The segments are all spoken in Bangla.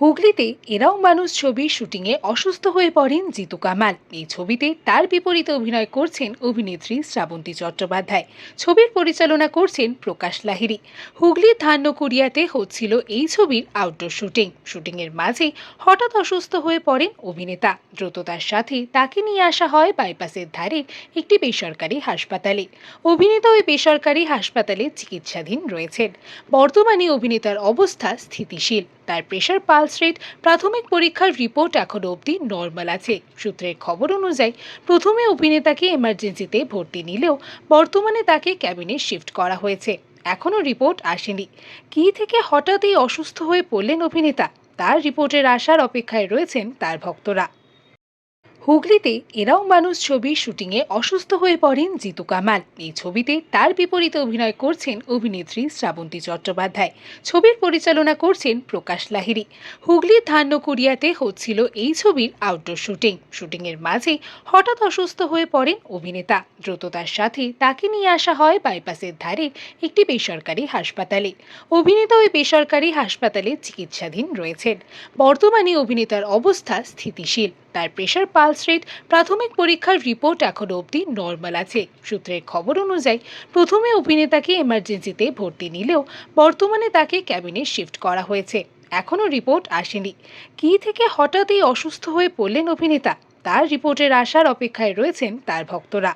হুগলিতে এরাও মানুষ ছবির শুটিংয়ে অসুস্থ হয়ে পড়েন জিতু কামাল। এই ছবিতে তার বিপরীতে অভিনয় করছেন অভিনেত্রী শ্রাবন্তী চট্টোপাধ্যায়। ছবির পরিচালনা করছেন প্রকাশ লাহিড়ী। হুগলির ধান্যকুড়িয়াতে হচ্ছিল এই ছবির আউটডোর শুটিং শুটিংয়ের মাঝে হঠাৎ অসুস্থ হয়ে পড়েন অভিনেতা। দ্রুততার সাথে তাকে নিয়ে আসা হয় বাইপাসের ধারে একটি বেসরকারি হাসপাতালে। অভিনেতা ওই বেসরকারি হাসপাতালে চিকিৎসাধীন রয়েছেন। বর্তমানে অভিনেতার অবস্থা স্থিতিশীল। তার প্রেশার পালস রেট প্রাথমিক পরীক্ষার রিপোর্ট এখন অবধি নর্মাল আছে। সূত্রের খবর অনুযায়ী, প্রথমে অভিনেতাকে এমার্জেন্সিতে ভর্তি নিলেও বর্তমানে তাকে ক্যাবিনে শিফট করা হয়েছে। এখনও রিপোর্ট আসেনি। কি থেকে হঠাৎই অসুস্থ হয়ে পড়লেন অভিনেতা? তার রিপোর্টের আসার অপেক্ষায় রয়েছেন তার ভক্তরা। হুগলিতে এরাও মানুষ ছবির শুটিংয়ে অসুস্থ হয়ে পড়েন জিতু কামাল। এই ছবিতে তার বিপরীতে অভিনয় করছেন অভিনেত্রী শ্রাবন্তী চট্টোপাধ্যায়। ছবির পরিচালনা করছেন প্রকাশ লাহিড়ী। হুগলির ধান্যকুড়িয়াতে হচ্ছিল এই ছবির আউটডোর শুটিং। শুটিংয়ের মাঝে হঠাৎ অসুস্থ হয়ে পড়েন অভিনেতা। দ্রুততার সাথে তাকে নিয়ে আসা হয় বাইপাসের ধারে একটি বেসরকারি হাসপাতালে। অভিনেতা ওই বেসরকারি হাসপাতালে চিকিৎসাধীন রয়েছেন। বর্তমানে অভিনেতার অবস্থা স্থিতিশীল। তার প্রেশার পালস রেট প্রাথমিক পরীক্ষার রিপোর্ট এখনও অবধি নর্মাল আছে। সূত্রের খবর অনুযায়ী, প্রথমে অভিনেতাকে এমার্জেন্সিতে ভর্তি নিলেও বর্তমানে তাকে ক্যাবিনে শিফট করা হয়েছে। এখনও রিপোর্ট আসেনি। কী থেকে হঠাৎই অসুস্থ হয়ে পড়লেন অভিনেতা? তার রিপোর্টের আসার অপেক্ষায় রয়েছেন তার ভক্তরা।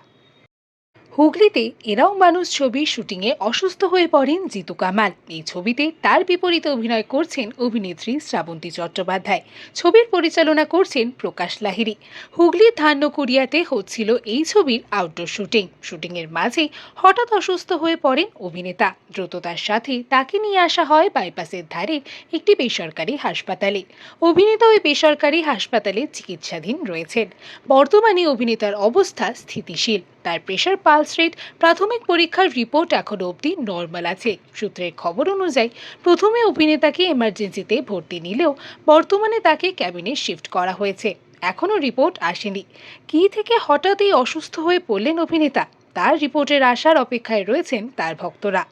হুগলিতে এরাও মানুষ ছবির শুটিংয়ে অসুস্থ হয়ে পড়েন জিতু কামাল। এই ছবিতে তার বিপরীতে অভিনয় করছেন অভিনেত্রী শ্রাবন্তী চট্টোপাধ্যায়। ছবির পরিচালনা করছেন প্রকাশ লাহিড়ী। হুগলির ধান্যকুড়িয়াতে হচ্ছিল এই ছবির আউটডোর শুটিং শুটিংয়ের মাঝে হঠাৎ অসুস্থ হয়ে পড়েন অভিনেতা। দ্রুততার সাথে তাকে নিয়ে আসা হয় বাইপাসের ধারে একটি বেসরকারি হাসপাতালে। অভিনেতা ওই বেসরকারি হাসপাতালে চিকিৎসাধীন রয়েছেন। বর্তমানে অভিনেতার অবস্থা স্থিতিশীল। তার প্রেশার পালস রেট প্রাথমিক পরীক্ষার রিপোর্ট এখনও অবধি নর্মাল আছে। সূত্রের খবর অনুযায়ী, প্রথমে অভিনেতাকে এমার্জেন্সিতে ভর্তি নিলেও বর্তমানে তাকে ক্যাবিনে শিফট করা হয়েছে। এখনও রিপোর্ট আসেনি। কি থেকে হঠাৎই অসুস্থ হয়ে পড়লেন অভিনেতা? তার রিপোর্টের আসার অপেক্ষায় রয়েছেন তার ভক্তরা।